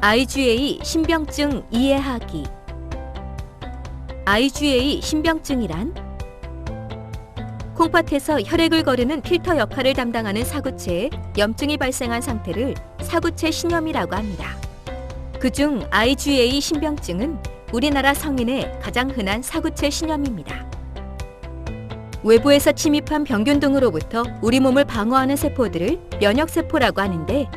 IgA 신병증 이해하기 IgA 신병증이란 콩팥에서 혈액을 거르는 필터 역할을 담당하는 사구체에 염증이 발생한 상태를 사구체 신염이라고 합니다. 그중 IgA 신병증은 우리나라 성인의 가장 흔한 사구체 신염입니다. 외부에서 침입한 병균 등으로부터 우리 몸을 방어하는 세포들을 면역세포라고 하는데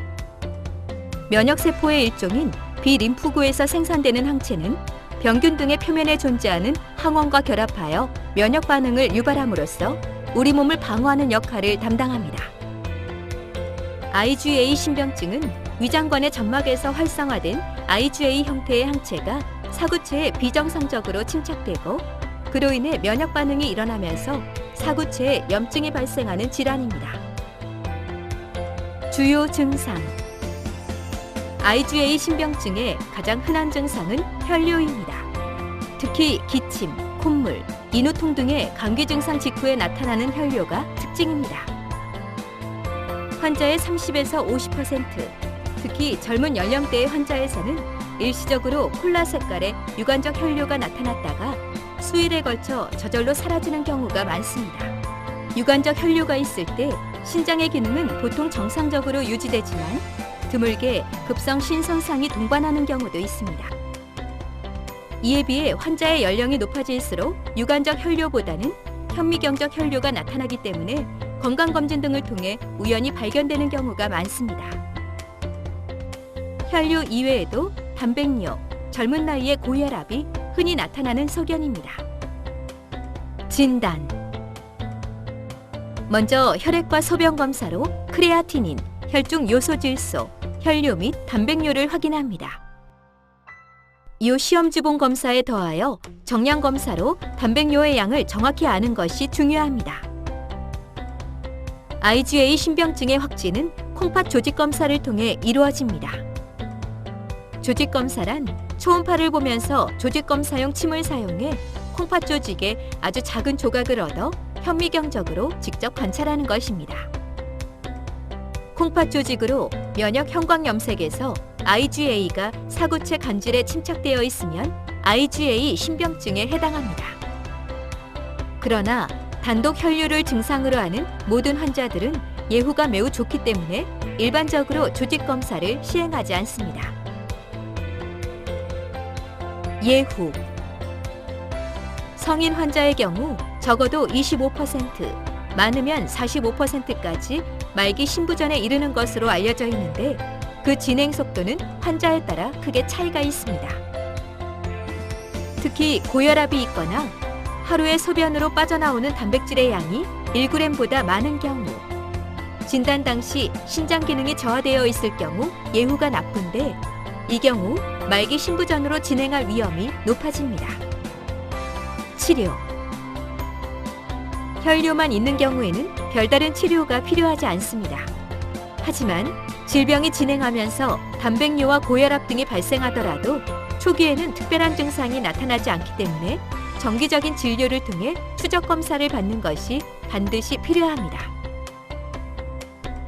면역세포의 일종인 비림프구에서 생산되는 항체는 병균 등의 표면에 존재하는 항원과 결합하여 면역 반응을 유발함으로써 우리 몸을 방어하는 역할을 담당합니다. IgA 신병증은 위장관의 점막에서 활성화된 IgA 형태의 항체가 사구체에 비정상적으로 침착되고 그로 인해 면역 반응이 일어나면서 사구체에 염증이 발생하는 질환입니다. 주요 증상 IgA 신병증의 가장 흔한 증상은 혈뇨입니다. 특히 기침, 콧물, 인후통 등의 감기 증상 직후에 나타나는 혈뇨가 특징입니다. 환자의 30에서 50%, 특히 젊은 연령대의 환자에서는 일시적으로 콜라 색깔의 유관적 혈뇨가 나타났다가 수일에 걸쳐 저절로 사라지는 경우가 많습니다. 유관적 혈뇨가 있을 때 신장의 기능은 보통 정상적으로 유지되지만 드물게 급성 신선상이 동반하는 경우도 있습니다. 이에 비해 환자의 연령이 높아질수록 유관적 혈뇨보다는 현미경적 혈뇨가 나타나기 때문에 건강검진 등을 통해 우연히 발견되는 경우가 많습니다. 혈뇨 이외에도 단백뇨, 젊은 나이의 고혈압이 흔히 나타나는 소견입니다. 진단 먼저 혈액과 소변 검사로 크레아티닌, 혈중 요소 질소, 혈뇨 및 단백뇨를 확인합니다. 이 시험 지본 검사에 더하여 정량 검사로 단백뇨의 양을 정확히 아는 것이 중요합니다. IgA 신병증의 확진은 콩팥 조직 검사를 통해 이루어집니다. 조직 검사란 초음파를 보면서 조직 검사용 침을 사용해 콩팥 조직에 아주 작은 조각을 얻어 현미경적으로 직접 관찰하는 것입니다. 콩팥 조직으로 면역 형광 염색에서 IgA가 사구체 간질에 침착되어 있으면 IgA 신병증에 해당합니다. 그러나 단독 혈류를 증상으로 하는 모든 환자들은 예후가 매우 좋기 때문에 일반적으로 조직 검사를 시행하지 않습니다. 예후 성인 환자의 경우 적어도 25%, 많으면 45%까지 말기 신부전에 이르는 것으로 알려져 있는데 그 진행 속도는 환자에 따라 크게 차이가 있습니다. 특히 고혈압이 있거나 하루에 소변으로 빠져나오는 단백질의 양이 1g보다 많은 경우, 진단 당시 신장 기능이 저하되어 있을 경우 예후가 나쁜데 이 경우 말기 신부전으로 진행할 위험이 높아집니다. 치료 혈뇨만 있는 경우에는 별다른 치료가 필요하지 않습니다. 하지만 질병이 진행하면서 단백뇨와 고혈압 등이 발생하더라도 초기에는 특별한 증상이 나타나지 않기 때문에 정기적인 진료를 통해 추적 검사를 받는 것이 반드시 필요합니다.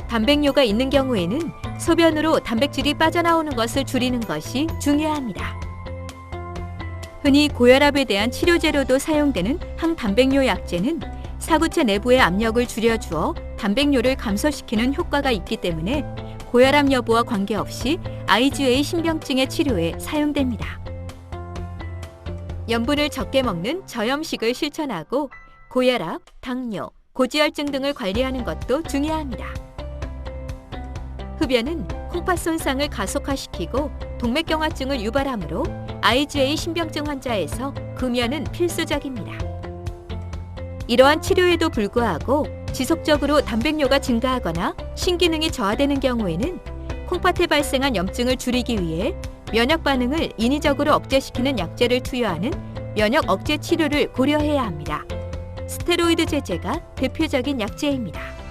단백뇨가 있는 경우에는 소변으로 단백질이 빠져나오는 것을 줄이는 것이 중요합니다. 흔히 고혈압에 대한 치료제로도 사용되는 항단백뇨 약제는 사구체 내부의 압력을 줄여주어 단백뇨를 감소시키는 효과가 있기 때문에 고혈압 여부와 관계없이 IgA 신병증의 치료에 사용됩니다. 염분을 적게 먹는 저염식을 실천하고 고혈압, 당뇨, 고지혈증 등을 관리하는 것도 중요합니다. 흡연은 콩팥 손상을 가속화시키고 동맥경화증을 유발하므로 IgA 신병증 환자에서 금연은 필수적입니다. 이러한 치료에도 불구하고 지속적으로 단백뇨가 증가하거나 신기능이 저하되는 경우에는 콩팥에 발생한 염증을 줄이기 위해 면역 반응을 인위적으로 억제시키는 약제를 투여하는 면역 억제 치료를 고려해야 합니다. 스테로이드 제제가 대표적인 약제입니다.